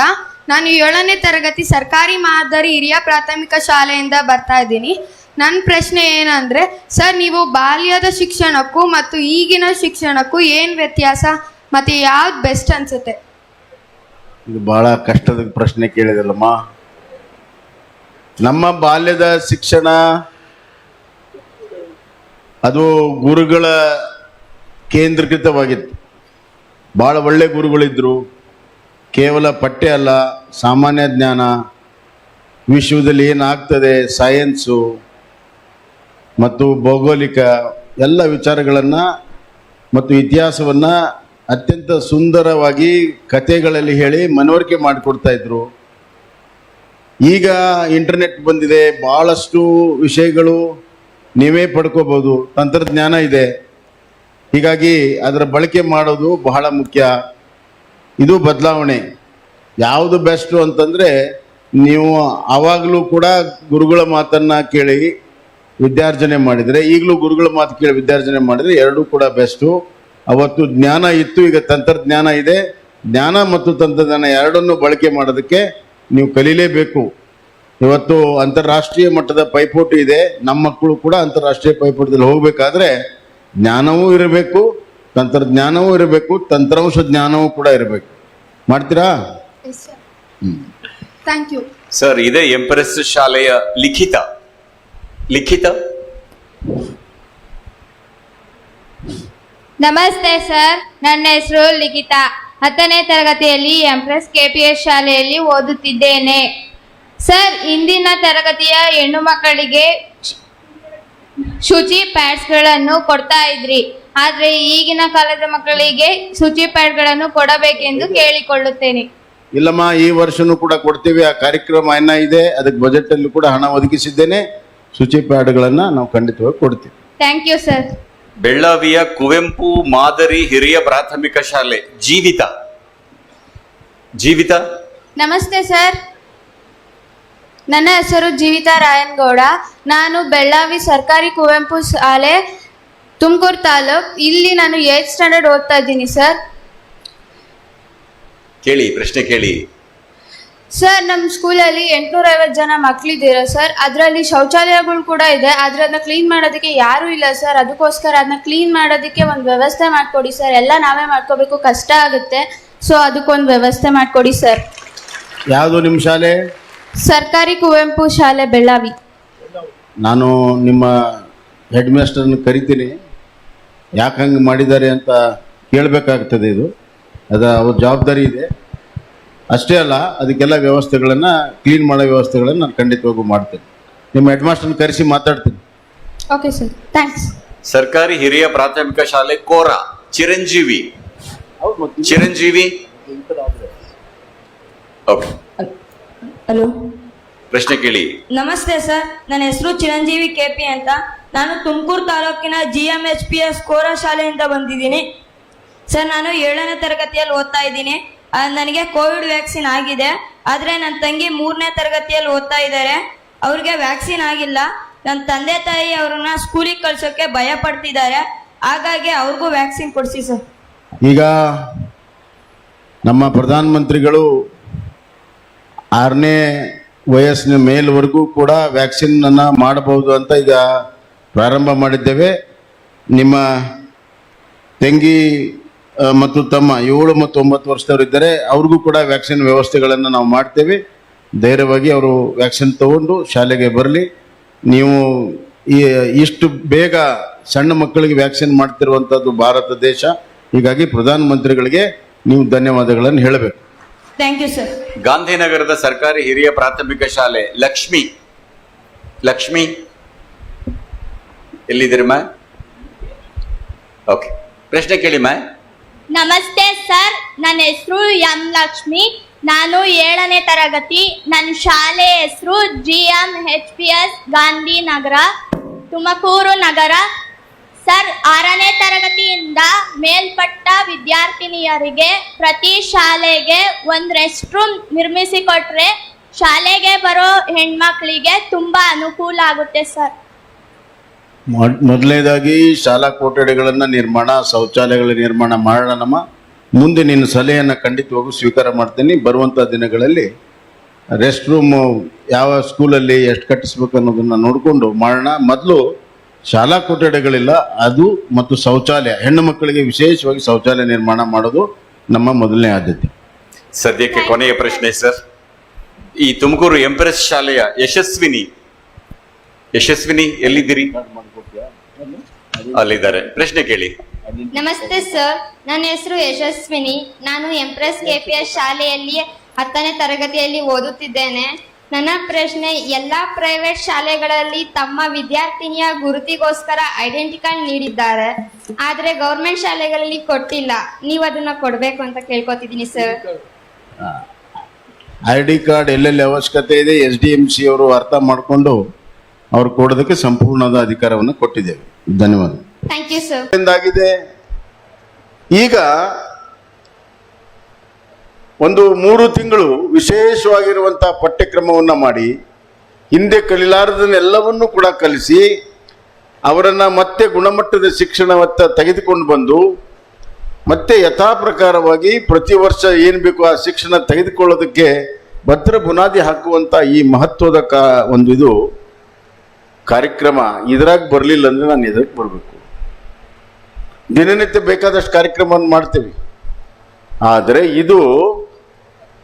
B: ನಾನು ಏಳನೇ ತರಗತಿ ಸರ್ಕಾರಿ ಮಾದರಿ ಹಿರಿಯ ಪ್ರಾಥಮಿಕ ಶಾಲೆಯಿಂದ ಬರ್ತಾ ಇದ್ದೀನಿ. ನನ್ನ ಪ್ರಶ್ನೆ ಏನಂದರೆ, ಸರ್, ನೀವು ಬಾಲ್ಯದ ಶಿಕ್ಷಣಕ್ಕೂ ಮತ್ತು ಈಗಿನ ಶಿಕ್ಷಣಕ್ಕೂ ಏನು ವ್ಯತ್ಯಾಸ? ಮತ್ತು ಯಾವ್ದು ಬೆಸ್ಟ್ ಅನಿಸುತ್ತೆ?
C: ಇದು ಬಹಳ ಕಷ್ಟದ ಪ್ರಶ್ನೆ ಕೇಳಿದಲ್ಲಮ್ಮ ನಮ್ಮ ಬಾಲ್ಯದ ಶಿಕ್ಷಣ, ಅದು ಗುರುಗಳ ಕೇಂದ್ರೀಕೃತವಾಗಿತ್ತು. ಭಾಳ ಒಳ್ಳೆ ಗುರುಗಳಿದ್ದರು ಕೇವಲ ಪಠ್ಯ ಅಲ್ಲ, ಸಾಮಾನ್ಯ ಜ್ಞಾನ. ವಿಶ್ವದಲ್ಲಿ ಏನಾಗ್ತದೆ ಸೈನ್ಸು ಮತ್ತು ಭೌಗೋಳಿಕ ಎಲ್ಲ ವಿಚಾರಗಳನ್ನು ಮತ್ತು ಇತಿಹಾಸವನ್ನು ಅತ್ಯಂತ ಸುಂದರವಾಗಿ ಕಥೆಗಳಲ್ಲಿ ಹೇಳಿ ಮನವರಿಕೆ ಮಾಡಿಕೊಡ್ತಾ ಇದ್ರು. ಈಗ ಇಂಟರ್ನೆಟ್ ಬಂದಿದೆ ಭಾಳಷ್ಟು ವಿಷಯಗಳು ನೀವೇ ಪಡ್ಕೋಬೋದು ತಂತ್ರಜ್ಞಾನ ಇದೆ. ಹೀಗಾಗಿ ಅದರ ಬಳಕೆ ಮಾಡೋದು ಬಹಳ ಮುಖ್ಯ. ಇದು ಬದಲಾವಣೆ. ಯಾವುದು ಬೆಸ್ಟು ಅಂತಂದರೆ ನೀವು ಆವಾಗಲೂ ಕೂಡ ಗುರುಗಳ ಮಾತನ್ನು ಕೇಳಿ ವಿದ್ಯಾರ್ಜನೆ ಮಾಡಿದರೆ, ಈಗಲೂ ಗುರುಗಳ ಮಾತು ಕೇಳಿ ವಿದ್ಯಾರ್ಜನೆ ಮಾಡಿದರೆ ಎರಡೂ ಕೂಡ ಬೆಸ್ಟು. ಅವತ್ತು ಜ್ಞಾನ ಇತ್ತು, ಈಗ ತಂತ್ರಜ್ಞಾನ ಇದೆ. ಜ್ಞಾನ ಮತ್ತು ತಂತ್ರಜ್ಞಾನ ಎರಡನ್ನೂ ಬಳಕೆ ಮಾಡೋದಕ್ಕೆ ನೀವು ಕಲೀಲೇಬೇಕು. ಇವತ್ತು ಅಂತಾರಾಷ್ಟ್ರೀಯ ಮಟ್ಟದ ಪೈಪೋಟಿ ಇದೆ. ನಮ್ಮ ಮಕ್ಕಳು ಕೂಡ ಅಂತಾರಾಷ್ಟ್ರೀಯ ಪೈಪೋಟದಲ್ಲಿ ಹೋಗಬೇಕಾದ್ರೆ ಜ್ಞಾನವೂ ಇರಬೇಕು ತಂತ್ರಜ್ಞಾನವೂ ಇರಬೇಕು ತಂತ್ರಾಂಶ ಜ್ಞಾನವೂ ಕೂಡ ಇರಬೇಕು. ಮಾಡ್ತೀರಾ?
B: ಥ್ಯಾಂಕ್ ಯು
A: ಸರ್ ಇದೇ ಎಂಪ್ರೆಸ್ ಶಾಲೆಯ ಲಿಖಿತ. ಲಿಖಿತ?
B: ನಮಸ್ತೆ ಸರ್ ನನ್ನ ಹೆಸರು ಲಿಖಿತ. ಹತ್ತನೇ ತರಗತಿಯಲ್ಲಿ ಎಂಪ್ರೆಸ್ ಕೆ ಪಿ ಎಸ್ ಶಾಲೆಯಲ್ಲಿ ಓದುತ್ತಿದ್ದೇನೆ. ಸರ್ ಇಂದಿನ ತರಗತಿಯ ಹೆಣ್ಣು ಮಕ್ಕಳಿಗೆ ಶುಚಿ ಪ್ಯಾಡ್ಸ್ಗಳನ್ನು ಕೊಡ್ತಾ ಇದ್ರಿ. ಆದರೆ ಈಗಿನ ಕಾಲದ ಮಕ್ಕಳಿಗೆ ಶುಚಿ ಪ್ಯಾಡ್ಗಳನ್ನು ಕೊಡಬೇಕೆಂದು ಕೇಳಿಕೊಳ್ಳುತ್ತೇನೆ.
C: ಇಲ್ಲಮ್ಮ ಈ ವರ್ಷನೂ ಕೂಡ ಕೊಡ್ತೀವಿ. ಆ ಕಾರ್ಯಕ್ರಮ ಏನ ಇದೆ. ಅದಕ್ಕೆ ಬಜೆಟಲ್ಲಿ ಕೂಡ ಹಣ ಒದಗಿಸಿದ್ದೇನೆ. ಶುಚಿ ಪ್ಯಾಡ್ಗಳನ್ನು ನಾವು ಖಂಡಿತವಾಗಿ ಕೊಡ್ತೀವಿ.
B: ಥ್ಯಾಂಕ್ ಯು ಸರ್
A: ಬೆಳ್ಳಾವಿಯ ಕುವೆಂಪು ಮಾದರಿ ಹಿರಿಯ ಪ್ರಾಥಮಿಕ ಶಾಲೆ ಜೀವಿತ. ಜೀವಿತ?
B: ನಮಸ್ತೆ ಸರ್ ನನ್ನ ಹೆಸರು ಜೀವಿತಾ ರಾಯನ್ಗೌಡ. ನಾನು ಬೆಳ್ಳಾವಿ ಸರ್ಕಾರಿ ಕುವೆಂಪು ಶಾಲೆ ತುಮಕೂರು ತಾಲೂಕ್. ಇಲ್ಲಿ ನಾನು ಏತ್ ಸ್ಟ್ಯಾಂಡರ್ಡ್ ಓದ್ತಾ ಇದ್ದೀನಿ ಸರ್.
A: ಕೇಳಿ ಪ್ರಶ್ನೆ ಕೇಳಿ.
B: ಸರ್ ನಮ್ಮ ಸ್ಕೂಲಲ್ಲಿ ಎಂಟುನೂರೈವತ್ತು ಜನ ಮಕ್ಕಳಿದ್ದೀರಾ ಸರ್? ಅದರಲ್ಲಿ ಶೌಚಾಲಯಗಳು ಕೂಡ ಇದೆ. ಆದರೆ ಅದನ್ನ ಕ್ಲೀನ್ ಮಾಡೋದಕ್ಕೆ ಯಾರೂ ಇಲ್ಲ ಸರ್. ಅದಕ್ಕೋಸ್ಕರ ಅದನ್ನ ಕ್ಲೀನ್ ಮಾಡೋದಕ್ಕೆ ಒಂದು ವ್ಯವಸ್ಥೆ ಮಾಡಿಕೊಡಿ ಸರ್. ಎಲ್ಲ ನಾವೇ ಮಾಡ್ಕೋಬೇಕು. ಕಷ್ಟ ಆಗುತ್ತೆ. ಸೊ ಅದಕ್ಕೊಂದು ವ್ಯವಸ್ಥೆ ಮಾಡಿಕೊಡಿ ಸರ್.
C: ಯಾವುದು ನಿಮ್ಮ ಶಾಲೆ?
B: ಸರ್ಕಾರಿ ಕುವೆಂಪು ಶಾಲೆ ಬೆಳ್ಳಾವಿ.
C: ನಾನು ನಿಮ್ಮ ಹೆಡ್ ಮಾಸ್ಟರ್ನ ಕರಿತೀನಿ. ಯಾಕೆ ಹಂಗೆ ಮಾಡಿದ್ದಾರೆ ಅಂತ ಕೇಳಬೇಕಾಗ್ತದೆ ಇದು. ಅದು ಅವ್ರ ಜವಾಬ್ದಾರಿ ಇದೆ. ಅಷ್ಟೇ ಅಲ್ಲ ಅದಕ್ಕೆಲ್ಲ ವ್ಯವಸ್ಥೆಗಳನ್ನು ಕ್ಲೀನ್ ಮಾಡೋ ವ್ಯವಸ್ಥೆಗಳನ್ನು ನಾನು ಖಂಡಿತವಾಗೂ ಮಾಡ್ತೇನೆ. ನಿಮ್ಮ ಹೆಡ್ ಮಾಸ್ಟರ್ನ ಕರೆಸಿ ಮಾತಾಡ್ತೀನಿ.
B: ಓಕೆ ಸರ್ ಥ್ಯಾಂಕ್ಸ್
A: ಸರ್ಕಾರಿ ಹಿರಿಯ ಪ್ರಾಥಮಿಕ ಶಾಲೆ ಕೋರ ಚಿರಂಜೀವಿ. ಚಿರಂಜೀವಿ? Okay
F: hello?
A: ಪ್ರಶ್ನೆ ಕೇಳಿ.
F: ನಮಸ್ತೆ ಸರ್. ನನ್ನ ಹೆಸರು ಚಿರಂಜೀವಿ ಕೆ ಪಿ ಅಂತ. ನಾನು ತುಮಕೂರು ತಾಲೂಕಿನ G M H P S Kora ಶಾಲೆಯಿಂದ ಬಂದಿದ್ದೀನಿ. ಸರ್ ನಾನು ಏಳನೇ ತರಗತಿಯಲ್ಲಿ ಓದ್ತಾ ಇದ್ದೀನಿ. ನನಗೆ ಕೋವಿಡ್ ವ್ಯಾಕ್ಸಿನ್ ಆಗಿದೆ. ಆದರೆ ನನ್ನ ತಂಗಿ ಮೂರನೇ ತರಗತಿಯಲ್ಲಿ ಓದ್ತಾ ಇದ್ದಾರೆ. ಅವ್ರಿಗೆ ವ್ಯಾಕ್ಸಿನ್ ಆಗಿಲ್ಲ. ನನ್ನ ತಂದೆ ತಾಯಿ ಅವ್ರನ್ನ ಸ್ಕೂಲಿಗೆ ಕಳ್ಸೋಕ್ಕೆ ಭಯ ಪಡ್ತಿದ್ದಾರೆ. ಹಾಗಾಗಿ ಅವ್ರಿಗೂ ವ್ಯಾಕ್ಸಿನ್ ಕೊಡಿಸಿ ಸರ್.
C: ಈಗ ನಮ್ಮ ಪ್ರಧಾನಮಂತ್ರಿಗಳು ಆರನೇ ವಯಸ್ಸಿನ ಮೇಲ್ವರೆಗೂ ಕೂಡ ವ್ಯಾಕ್ಸಿನನ್ನು ಮಾಡಬಹುದು ಅಂತ ಈಗ ಪ್ರಾರಂಭ ಮಾಡಿದ್ದೇವೆ. ನಿಮ್ಮ ತಂಗಿ ಮತ್ತು ತಮ್ಮ ಏಳು ಮತ್ತು ಒಂಬತ್ತು ವರ್ಷದವರಿದ್ದಾರೆ ಅವ್ರಿಗೂ ಕೂಡ ವ್ಯಾಕ್ಸಿನ್ ವ್ಯವಸ್ಥೆಗಳನ್ನು ನಾವು ಮಾಡ್ತೇವೆ. ಧೈರ್ಯವಾಗಿ ಅವರು ವ್ಯಾಕ್ಸಿನ್ ತಗೊಂಡು ಶಾಲೆಗೆ ಬರಲಿ. ನೀವು ಇಷ್ಟು ಬೇಗ ಸಣ್ಣ ಮಕ್ಕಳಿಗೆ ವ್ಯಾಕ್ಸಿನ್ ಮಾಡ್ತಿರುವಂಥದ್ದು ಭಾರತ ದೇಶ. ಹೀಗಾಗಿ ಪ್ರಧಾನಮಂತ್ರಿಗಳಿಗೆ ನೀವು ಧನ್ಯವಾದಗಳನ್ನು ಹೇಳಬೇಕು.
F: ಥ್ಯಾಂಕ್ ಯು ಸರ್
A: ಗಾಂಧಿನಗರದ ಸರ್ಕಾರಿ ಹಿರಿಯ ಪ್ರಾಥಮಿಕ ಶಾಲೆ ಲಕ್ಷ್ಮಿ. ಲಕ್ಷ್ಮಿ. ಎಲ್ಲಿದ್ದೀರಿ ಮಾ ಓಕೆ ಪ್ರಶ್ನೆ ಕೇಳಿ ಮಾ
E: ನಮಸ್ತೆ ಸರ್. ನನ್ನ ಹೆಸರು ಎಂ ಲಕ್ಷ್ಮಿ. ನಾನು ಏಳನೇ ತರಗತಿ. ನನ್ನ ಶಾಲೆ ಹೆಸರು G M H P S Gandhinagar Tumakuru ನಗರ. ಸರ್, ಆರನೇ ತರಗತಿಯಿಂದ ಮೇಲ್ಪಟ್ಟ ವಿದ್ಯಾರ್ಥಿನಿಯರಿಗೆ ಪ್ರತಿ ಶಾಲೆಗೆ ಒಂದು ರೆಸ್ಟ್ ರೂಮ್ ನಿರ್ಮಿಸಿಕೊಟ್ರೆ ಶಾಲೆಗೆ ಬರೋ ಹೆಣ್ಮಕ್ಳಿಗೆ ತುಂಬಾ ಅನುಕೂಲ ಆಗುತ್ತೆ ಸರ್.
C: ಮೊದ್- ಮೊದಲನೇದಾಗಿ ಶಾಲಾ ಕೊಠಡಿಗಳನ್ನು ನಿರ್ಮಾಣ, ಶೌಚಾಲಯಗಳ ನಿರ್ಮಾಣ ಮಾಡೋಣಮ್ಮ ಮುಂದೆ ನಿನ್ನ ಸಲಹೆಯನ್ನು ಖಂಡಿತವಾಗೂ ಸ್ವೀಕಾರ ಮಾಡ್ತೀನಿ. ಬರುವಂಥ ದಿನಗಳಲ್ಲಿ ರೆಸ್ಟ್ ರೂಮ್ ಯಾವ ಸ್ಕೂಲಲ್ಲಿ ಎಷ್ಟು ಕಟ್ಟಿಸ್ಬೇಕು ಅನ್ನೋದನ್ನು ನೋಡಿಕೊಂಡು ಮಾಡೋಣ. ಮೊದಲು ಶಾಲಾ ಕೊಠಡಿಗಳಿಲ್ಲ ಅದು ಮತ್ತು ಶೌಚಾಲಯ. ಹೆಣ್ಣು ಮಕ್ಕಳಿಗೆ ವಿಶೇಷವಾಗಿ ಶೌಚಾಲಯ ನಿರ್ಮಾಣ ಮಾಡೋದು ನಮ್ಮ ಮೊದಲನೇ ಆದ್ಯತೆ.
A: ಸದ್ಯಕ್ಕೆ ಕೊನೆಯ ಪ್ರಶ್ನೆ ಸರ್. ಈ ತುಮಕೂರು ಎಂಪ್ರೆಸ್ ಶಾಲೆಯ ಯಶಸ್ವಿನಿ ಯಶಸ್ವಿನಿ ಎಲ್ಲಿದ್ದೀರಿ? ಅಲ್ಲಿದ್ದಾರೆ. ಪ್ರಶ್ನೆ ಕೇಳಿ.
B: ನಮಸ್ತೆ ಸರ್. ನನ್ನ ಹೆಸರು ಯಶಸ್ವಿನಿ. ನಾನು ಎಂಪ್ರೆಸ್ ಕೆಪಿಎಸ್ ಶಾಲೆಯಲ್ಲಿ ಹತ್ತನೇ ತರಗತಿಯಲ್ಲಿ ಓದುತ್ತಿದ್ದೇನೆ. ನನ್ನ ಪ್ರಶ್ನೆ ಎಲ್ಲ ಪ್ರೈವೇಟ್ ಶಾಲೆಗಳಲ್ಲಿ ತಮ್ಮ ವಿದ್ಯಾರ್ಥಿನಿಯ ಗುರುತಿಗೋಸ್ಕರ ಐಡೆಂಟಿ ಕಾರ್ಡ್ ನೀಡಿದ್ದಾರೆ. ಆದರೆ ಗೌರ್ಮೆಂಟ್ ಶಾಲೆಗಳಲ್ಲಿ ಕೊಟ್ಟಿಲ್ಲ. ನೀವು ಅದನ್ನ ಕೊಡಬೇಕು ಅಂತ ಕೇಳ್ಕೊತಿದ್ದೀನಿ ಸರ್
C: ಐ ಡಿ ಕಾರ್ಡ್ ಎಲ್ಲೆಲ್ಲಿ ಅವಶ್ಯಕತೆ ಇದೆ ಎಸ್ ಡಿ ಎಂ ಸಿ ಅವರು ಅರ್ಥ ಮಾಡಿಕೊಂಡು ಅವ್ರು ಕೊಡೋದಕ್ಕೆ ಸಂಪೂರ್ಣವಾದ ಅಧಿಕಾರವನ್ನು ಕೊಟ್ಟಿದ್ದೇವೆ. ಧನ್ಯವಾದ
B: ಥ್ಯಾಂಕ್ ಯು ಸರ್
C: ಈಗ ಒಂದು ಮೂರು ತಿಂಗಳು ವಿಶೇಷವಾಗಿರುವಂಥ ಪಠ್ಯಕ್ರಮವನ್ನು ಮಾಡಿ, ಹಿಂದೆ ಕಲಿಲಾರದನ್ನೆಲ್ಲವನ್ನೂ ಕೂಡ ಕಲಿಸಿ, ಅವರನ್ನು ಮತ್ತೆ ಗುಣಮಟ್ಟದ ಶಿಕ್ಷಣವತ್ತ ತೆಗೆದುಕೊಂಡು ಬಂದು, ಮತ್ತೆ ಯಥಾ ಪ್ರಕಾರವಾಗಿ ಪ್ರತಿ ವರ್ಷ ಏನು ಬೇಕು ಆ ಶಿಕ್ಷಣ ತೆಗೆದುಕೊಳ್ಳೋದಕ್ಕೆ ಭದ್ರ ಬುನಾದಿ ಹಾಕುವಂತ ಈ ಮಹತ್ವದ ಕಾ, ಒಂದು ಇದು ಕಾರ್ಯಕ್ರಮ ಇದ್ರಾಗ ಬರಲಿಲ್ಲ ಅಂದ್ರೆ ನಾನು ಇದಕ್ಕೆ ಬರಬೇಕು. ದಿನನಿತ್ಯ ಬೇಕಾದಷ್ಟು ಕಾರ್ಯಕ್ರಮವನ್ನು ಮಾಡ್ತೀವಿ. ಆದರೆ ಇದು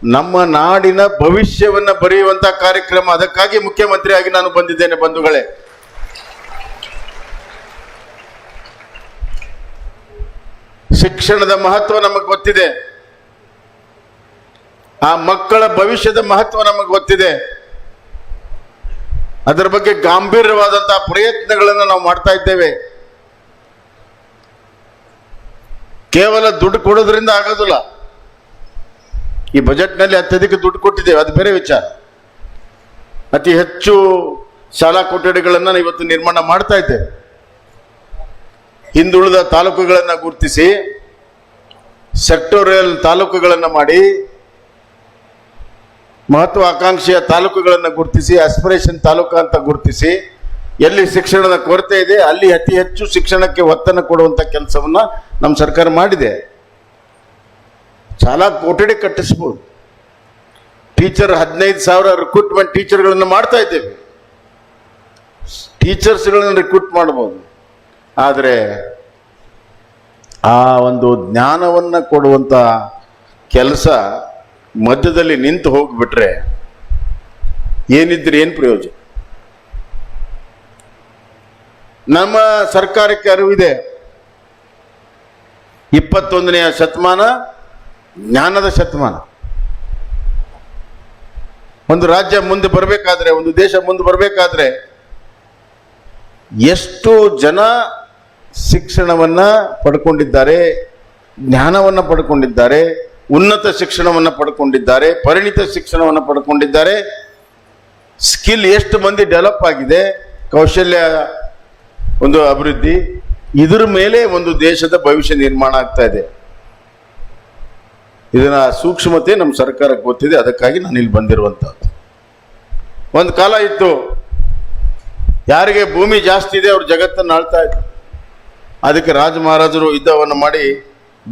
C: ನಮ್ಮ ನಾಡಿನ ಭವಿಷ್ಯವನ್ನ ಬರೆಯುವಂತ ಕಾರ್ಯಕ್ರಮ. ಅದಕ್ಕಾಗಿ ಮುಖ್ಯಮಂತ್ರಿಯಾಗಿ ನಾನು ಬಂದಿದ್ದೇನೆ ಬಂಧುಗಳೇ. ಶಿಕ್ಷಣದ ಮಹತ್ವ ನಮಗೆ ಗೊತ್ತಿದೆ. ಆ ಮಕ್ಕಳ ಭವಿಷ್ಯದ ಮಹತ್ವ ನಮಗೆ ಗೊತ್ತಿದೆ. ಅದರ ಬಗ್ಗೆ ಗಾಂಭೀರ್ಯವಾದಂತಹ ಪ್ರಯತ್ನಗಳನ್ನು ನಾವು ಮಾಡ್ತಾ ಇದ್ದೇವೆ. ಕೇವಲ ದುಡ್ಡು ಕೊಡೋದ್ರಿಂದ ಆಗೋದಿಲ್ಲ. ಈ ಬಜೆಟ್ನಲ್ಲಿ ಅತ್ಯಧಿಕ ದುಡ್ಡು ಕೊಟ್ಟಿದ್ದೇವೆ. ಅದು ಬೇರೆ ವಿಚಾರ. ಅತಿ ಹೆಚ್ಚು ಶಾಲಾ ಕೊಠಡಿಗಳನ್ನು ಇವತ್ತು ನಿರ್ಮಾಣ ಮಾಡ್ತಾ ಇದ್ದೇವೆ. ಹಿಂದುಳಿದ ತಾಲೂಕುಗಳನ್ನು ಗುರುತಿಸಿ ಸೆಕ್ಟೋರಿಯಲ್ ತಾಲೂಕುಗಳನ್ನು ಮಾಡಿ, ಮಹತ್ವಾಕಾಂಕ್ಷೆಯ ತಾಲೂಕುಗಳನ್ನು ಗುರುತಿಸಿ ಆಸ್ಪಿರೇಷನ್ ತಾಲೂಕು ಅಂತ ಗುರುತಿಸಿ, ಎಲ್ಲಿ ಶಿಕ್ಷಣದ ಕೊರತೆ ಇದೆ, ಅಲ್ಲಿ ಅತಿ ಹೆಚ್ಚು ಶಿಕ್ಷಣಕ್ಕೆ ಒತ್ತನ್ನು ಕೊಡುವಂತ ಕೆಲಸವನ್ನ ನಮ್ಮ ಸರ್ಕಾರ ಮಾಡಿದೆ. ಶಾಲಾ ಕೊಠಡಿ ಕಟ್ಟಿಸ್ಬೋದು. ಟೀಚರ್ ಹದಿನೈದು ಸಾವಿರ ರಿಕ್ರೂಟ್ಮೆಂಟ್ ಟೀಚರ್ಗಳನ್ನು ಮಾಡ್ತಾ ಇದ್ದೇವೆ. ಟೀಚರ್ಸ್ಗಳನ್ನು ರಿಕ್ರೂಟ್ ಮಾಡ್ಬೋದು. ಆದರೆ ಆ ಒಂದು ಜ್ಞಾನವನ್ನು ಕೊಡುವಂಥ ಕೆಲಸ ಮಧ್ಯದಲ್ಲಿ ನಿಂತು ಹೋಗಿಬಿಟ್ರೆ ಏನಿದ್ರೆ ಏನು ಪ್ರಯೋಜನ? ನಮ್ಮ ಸರ್ಕಾರಕ್ಕೆ ಅರಿವಿದೆ. ಇಪ್ಪತ್ತೊಂದನೆಯ ಶತಮಾನ ಜ್ಞಾನದ ಶತಮಾನ. ಒಂದು ರಾಜ್ಯ ಮುಂದೆ ಬರಬೇಕಾದ್ರೆ, ಒಂದು ದೇಶ ಮುಂದೆ ಬರಬೇಕಾದ್ರೆ, ಎಷ್ಟು ಜನ ಶಿಕ್ಷಣವನ್ನ ಪಡ್ಕೊಂಡಿದ್ದಾರೆ, ಜ್ಞಾನವನ್ನ ಪಡ್ಕೊಂಡಿದ್ದಾರೆ, ಉನ್ನತ ಶಿಕ್ಷಣವನ್ನ ಪಡ್ಕೊಂಡಿದ್ದಾರೆ, ಪರಿಣಿತ ಶಿಕ್ಷಣವನ್ನ ಪಡ್ಕೊಂಡಿದ್ದಾರೆ. ಸ್ಕಿಲ್ ಎಷ್ಟು ಮಂದಿ ಡೆವಲಪ್ ಆಗಿದೆ, ಕೌಶಲ್ಯ ಒಂದು ಅಭಿವೃದ್ಧಿ, ಇದ್ರ ಮೇಲೆ ಒಂದು ದೇಶದ ಭವಿಷ್ಯ ನಿರ್ಮಾಣ ಆಗ್ತಾ ಇದೆ. ಇದರ ಸೂಕ್ಷ್ಮತೆ ನಮ್ಮ ಸರ್ಕಾರಕ್ಕೆ ಗೊತ್ತಿದೆ, ಅದಕ್ಕಾಗಿ ನಾನು ಇಲ್ಲಿ ಬಂದಿರುವಂಥದ್ದು ಒಂದು ಕಾಲ ಇತ್ತು, ಯಾರಿಗೆ ಭೂಮಿ ಜಾಸ್ತಿ ಇದೆ, ಅವ್ರು ಜಗತ್ತನ್ನು ಆಳ್ತಾ ಇದ್ರು. ಅದಕ್ಕೆ ರಾಜ ಮಹಾರಾಜರು ಯುದ್ಧವನ್ನು ಮಾಡಿ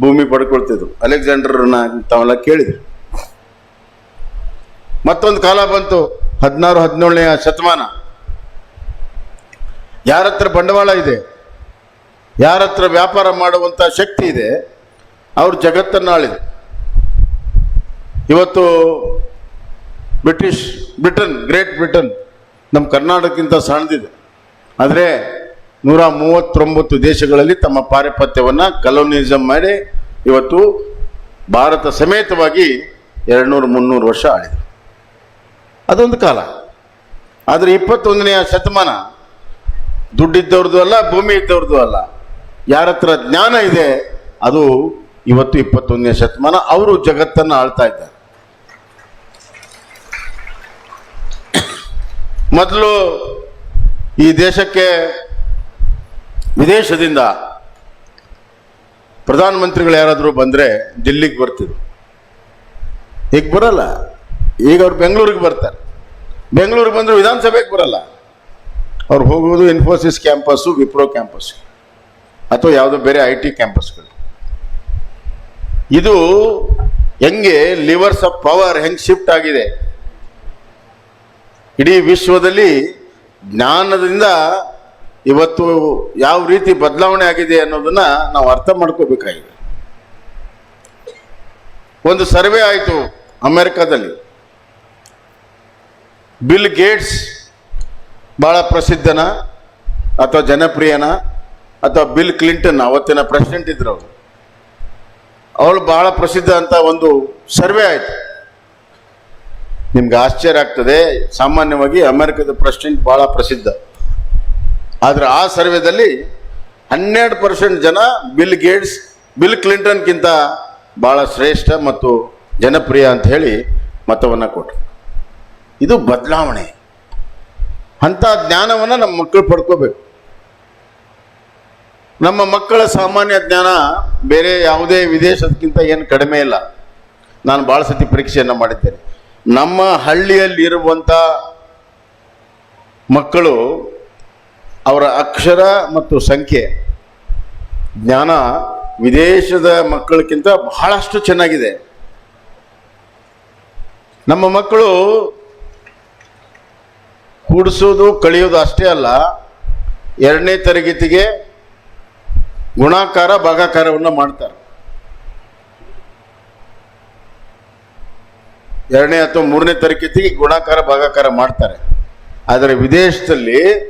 C: ಭೂಮಿ ಪಡ್ಕೊಳ್ತಿದ್ರು. ಅಲೆಕ್ಸಾಂಡರ್ನ ತಾವೆಲ್ಲ ಕೇಳಿದ್ರು. ಮತ್ತೊಂದು ಕಾಲ ಬಂತು, ಹದಿನಾರು, ಹದಿನೇಳನೆಯ ಶತಮಾನ. ಯಾರ ಹತ್ರ ಬಂಡವಾಳ ಇದೆ ಯಾರ ಹತ್ರ ವ್ಯಾಪಾರ ಮಾಡುವಂತ ಶಕ್ತಿ ಇದೆ, ಅವ್ರು ಜಗತ್ತನ್ನು ಆಳಿದ್ರು. ಇವತ್ತು ಬ್ರಿಟಿಷ್ ಬ್ರಿಟನ್, ಗ್ರೇಟ್ ಬ್ರಿಟನ್ ನಮ್ಮ ಕರ್ನಾಟಕಕ್ಕಿಂತ ಸಣ್ಣದಿದೆ ಆದರೆ ನೂರ ಮೂವತ್ತೊಂಬತ್ತು ದೇಶಗಳಲ್ಲಿ ತಮ್ಮ ಪಾರಿಪತ್ಯವನ್ನು ಕಲೋನಿಸಮ್ ಮಾಡಿ ಇವತ್ತು ಭಾರತ ಸಮೇತವಾಗಿ ಎರಡ್ನೂರು, ಮುನ್ನೂರು ವರ್ಷ ಆಳಿದರು ಅದೊಂದು ಕಾಲ. ಆದರೆ ಇಪ್ಪತ್ತೊಂದನೆಯ ಶತಮಾನ ದುಡ್ಡಿದ್ದವ್ರದ್ದು ಅಲ್ಲ, ಭೂಮಿ ಇದ್ದವ್ರದ್ದು ಅಲ್ಲ. ಯಾರ ಹತ್ರ ಜ್ಞಾನ ಇದೆ, ಅದು ಇವತ್ತು ಇಪ್ಪತ್ತೊಂದನೇ ಶತಮಾನ ಅವರು ಜಗತ್ತನ್ನು ಆಳ್ತಾ ಇದ್ದಾರೆ. ಮೊದಲು ಈ ದೇಶಕ್ಕೆ ವಿದೇಶದಿಂದ ಪ್ರಧಾನಮಂತ್ರಿಗಳು ಯಾರಾದರೂ ಬಂದರೆ ದಿಲ್ಲಿಗೆ ಬರ್ತಿದ್ರು. ಈಗ ಬರಲ್ಲ. ಈಗ ಅವ್ರು ಬೆಂಗಳೂರಿಗೆ ಬರ್ತಾರೆ. ಬೆಂಗಳೂರಿಗೆ ಬಂದರೂ ವಿಧಾನಸಭೆಗೆ ಬರಲ್ಲ. ಅವ್ರು ಹೋಗೋದು ಇನ್ಫೋಸಿಸ್ ಕ್ಯಾಂಪಸ್ಸು ವಿಪ್ರೋ ಕ್ಯಾಂಪಸ್ ಅಥವಾ ಯಾವುದೋ ಬೇರೆ ಐ ಟಿ ಕ್ಯಾಂಪಸ್ಗಳು. ಇದು ಹೆಂಗೆ ಲಿವರ್ಸ್ ಆಫ್ ಪವರ್ ಹೆಂಗೆ ಶಿಫ್ಟ್ ಆಗಿದೆ? ಇಡೀ ವಿಶ್ವದಲ್ಲಿ ಜ್ಞಾನದಿಂದ ಇವತ್ತು ಯಾವ ರೀತಿ ಬದಲಾವಣೆ ಆಗಿದೆ ಅನ್ನೋದನ್ನ ನಾವು ಅರ್ಥ ಮಾಡ್ಕೋಬೇಕಾಗಿದೆ. ಒಂದು ಸರ್ವೆ ಆಯಿತು ಅಮೆರಿಕದಲ್ಲಿ. ಬಿಲ್ ಗೇಟ್ಸ್ ಬಹಳ ಪ್ರಸಿದ್ಧನ, ಅಥವಾ ಜನಪ್ರಿಯನ, ಅಥವಾ ಬಿಲ್ ಕ್ಲಿಂಟನ್, ಅವತ್ತಿನ ಪ್ರೆಸಿಡೆಂಟ್ ಇದ್ರು ಅವರು. ಅವಳು ಬಹಳ ಪ್ರಸಿದ್ಧ ಅಂತ ಒಂದು ಸರ್ವೆ ಆಯಿತು. ನಿಮ್ಗೆ ಆಶ್ಚರ್ಯ ಆಗ್ತದೆ. ಸಾಮಾನ್ಯವಾಗಿ ಅಮೆರಿಕದ ಪ್ರೆಸಿಡೆಂಟ್ ಬಹಳ ಪ್ರಸಿದ್ಧ. ಆದ್ರೆ ಆ ಸರ್ವೆದಲ್ಲಿ ಹನ್ನೆರಡು ಪರ್ಸೆಂಟ್ ಜನ ಬಿಲ್ ಗೇಟ್ಸ್ ಬಿಲ್ ಕ್ಲಿಂಟನ್ಗಿಂತ ಬಹಳ ಶ್ರೇಷ್ಠ ಮತ್ತು ಜನಪ್ರಿಯ ಅಂತ ಹೇಳಿ ಮತವನ್ನು ಕೊಟ್ಟರು ಇದು ಬದಲಾವಣೆ. ಅಂಥ ಜ್ಞಾನವನ್ನು ನಮ್ಮ ಮಕ್ಕಳು ಪಡ್ಕೋಬೇಕು. ನಮ್ಮ ಮಕ್ಕಳ ಸಾಮಾನ್ಯ ಜ್ಞಾನ ಬೇರೆ ಯಾವುದೇ ವಿದೇಶದಕ್ಕಿಂತ ಏನು ಕಡಿಮೆ ಇಲ್ಲ. ನಾನು ಭಾಳ ಸತಿ ಪರೀಕ್ಷೆಯನ್ನು ಮಾಡಿದ್ದೇನೆ. ನಮ್ಮ ಹಳ್ಳಿಯಲ್ಲಿರುವಂಥ ಮಕ್ಕಳು ಅವರ ಅಕ್ಷರ ಮತ್ತು ಸಂಖ್ಯೆ, ಜ್ಞಾನ ವಿದೇಶದ ಮಕ್ಕಳಕ್ಕಿಂತ ಬಹಳಷ್ಟು ಚೆನ್ನಾಗಿದೆ. ನಮ್ಮ ಮಕ್ಕಳು ಕೂಡಿಸೋದು ಕಳಿಯೋದು ಅಷ್ಟೇ ಅಲ್ಲ, ಎರಡನೇ ತರಗತಿಗೆ ಗುಣಾಕಾರ, ಭಾಗಾಕಾರವನ್ನು ಮಾಡ್ತಾರೆ. ಎರಡನೇ ಅಥವಾ ಮೂರನೇ ತರಗತಿಗೆ ಗುಣಾಕಾರ, ಭಾಗಾಕಾರ ಮಾಡ್ತಾರೆ. ಆದರೆ ವಿದೇಶದಲ್ಲಿ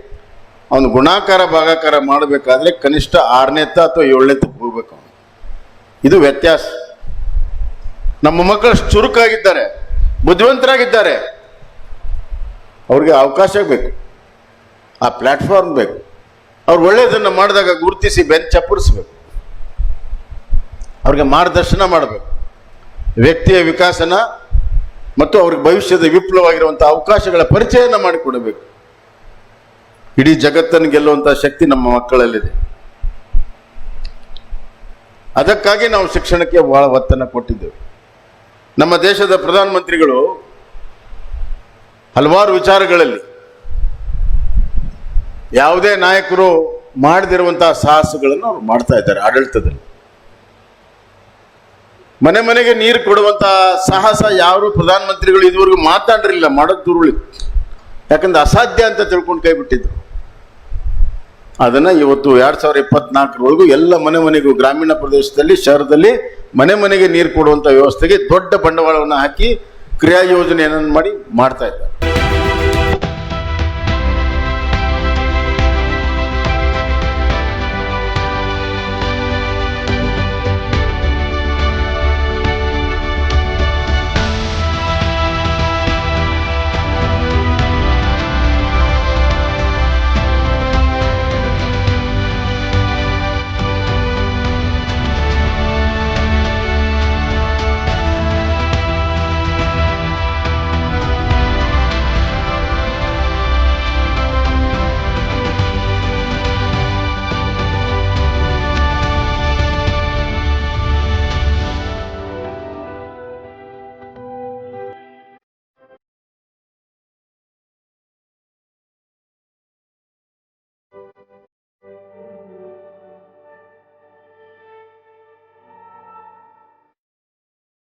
C: ಅವನು ಗುಣಾಕಾರ, ಭಾಗಾಕಾರ ಮಾಡಬೇಕಾದ್ರೆ ಕನಿಷ್ಠ ಆರನೇತ ಅಥವಾ ಏಳನೇತಕ್ಕೆ ಹೋಗ್ಬೇಕು ಅವನು. ಇದು ವ್ಯತ್ಯಾಸ. ನಮ್ಮ ಮಕ್ಕಳು ಚುರುಕಾಗಿದ್ದಾರೆ, ಬುದ್ಧಿವಂತರಾಗಿದ್ದಾರೆ. ಅವ್ರಿಗೆ ಅವಕಾಶ ಬೇಕು. ಆ ಪ್ಲಾಟ್ಫಾರ್ಮ್ ಬೇಕು. ಅವ್ರು ಒಳ್ಳೆಯದನ್ನು ಮಾಡಿದಾಗ ಗುರುತಿಸಿ ಬೆನ್ ಚಪ್ಪರಿಸ್ಬೇಕು ಅವ್ರಿಗೆ ಮಾರ್ಗದರ್ಶನ ಮಾಡಬೇಕು. ವ್ಯಕ್ತಿಯ ವಿಕಾಸನ ಮತ್ತು ಅವ್ರಿಗೆ ಭವಿಷ್ಯದ ವಿಪ್ಲವವಾಗಿರುವಂಥ ಅವಕಾಶಗಳ ಪರಿಚಯನ ಮಾಡಿಕೊಡಬೇಕು. ಇಡೀ ಜಗತ್ತನ್ನು ಗೆಲ್ಲುವಂಥ ಶಕ್ತಿ ನಮ್ಮ ಮಕ್ಕಳಲ್ಲಿದೆ. ಅದಕ್ಕಾಗಿ ನಾವು ಶಿಕ್ಷಣಕ್ಕೆ ಬಹಳ ಒತ್ತನ್ನು ಕೊಟ್ಟಿದ್ದೇವೆ. ನಮ್ಮ ದೇಶದ ಪ್ರಧಾನಮಂತ್ರಿಗಳು ಹಲವಾರು ವಿಚಾರಗಳಲ್ಲಿ ಯಾವುದೇ ನಾಯಕರು ಮಾಡದಿರುವಂತಹ ಸಾಹಸಗಳನ್ನು ಅವರು ಮಾಡ್ತಾ ಇದ್ದಾರೆ ಆಡಳಿತದಲ್ಲಿ. ಮನೆ ಮನೆಗೆ ನೀರು ಕೊಡುವಂತ ಸಾಹಸ ಯಾರು ಪ್ರಧಾನಮಂತ್ರಿಗಳು ಇದುವರೆಗೂ ಮಾತಾಡಿರಲಿಲ್ಲ ಮಾಡೋದು ದುರುಳಿ. ಯಾಕಂದ್ರೆ ಅಸಾಧ್ಯ ಅಂತ ತಿಳ್ಕೊಂಡು ಕೈ ಬಿಟ್ಟಿದ್ರು. ಅದನ್ನ ಇವತ್ತು ಎರಡ್ ಸಾವಿರದ ಇಪ್ಪತ್ನಾಲ್ಕರವರೆಗೂ ಎಲ್ಲ ಮನೆ ಮನೆಗೂ, ಗ್ರಾಮೀಣ ಪ್ರದೇಶದಲ್ಲಿ, ಶಹರದಲ್ಲಿ ಮನೆ ಮನೆಗೆ ನೀರು ಕೊಡುವಂತ ವ್ಯವಸ್ಥೆಗೆ ದೊಡ್ಡ ಬಂಡವಾಳವನ್ನು ಹಾಕಿ ಕ್ರಿಯಾ ಯೋಜನೆಯನ್ನು ಮಾಡಿ ಮಾಡ್ತಾ ಇದ್ದಾರೆ.